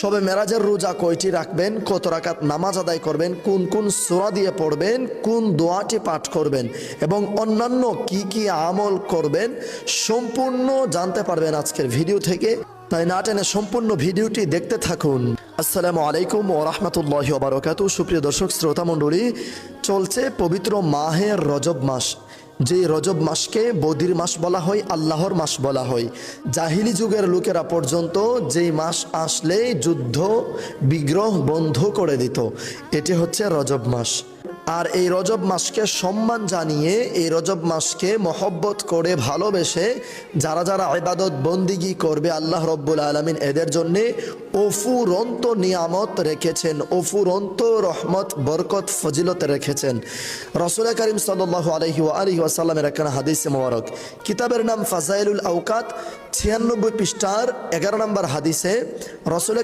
সবে মেরাজের রোজা কয়টি রাখবেন? কত রাকাত নামাজ আদায় করবেন? কোন কোন সোরা দিয়ে পড়বেন? কোন দোয়াটি পাঠ করবেন? এবং অন্যান্য কি কি আমল করবেন? সম্পূর্ণ জানতে পারবেন আজকের ভিডিও থেকে। তাই না টেনে সম্পূর্ণ ভিডিওটি দেখতে থাকুন। আসসালামু আলাইকুম ও রহমতুল্লাহ বারকাত সুপ্রিয় দর্শক শ্রোতা মণ্ডলী চলছে পবিত্র মাহের রজব মাস। যে রজব মাসকে বদির মাস বলা হয়, আল্লাহর মাস বলা হয়। জাহিলি যুগের লোকেরা পর্যন্ত যেই মাস আসলে যুদ্ধ, বিগ্রহ বন্ধ করে দিত। এটি হচ্ছে রজব মাস। আর এই রজব মাসকে সম্মান জানিয়ে, এই রজব মাসকে মহব্বত করে ভালোবেসে যারা যারা ইবাদত বন্দিগি করবে আল্লাহ রব্বুল আলমিন এদের জন্যে অফুরন্ত নিয়ামত রেখেছেন, অফুরন্ত রহমত, বরকত, ফজিলত রেখেছেন। রসুল করিম সাল্লাহ আলহি আলহি আসাল্লামের একখানা হাদিসে মোবারক। কিতাবের নাম ফাজাইলুল আউকাত ছিয়ানব্বই পৃষ্ঠার এগারো নম্বর হাদিসে রসুল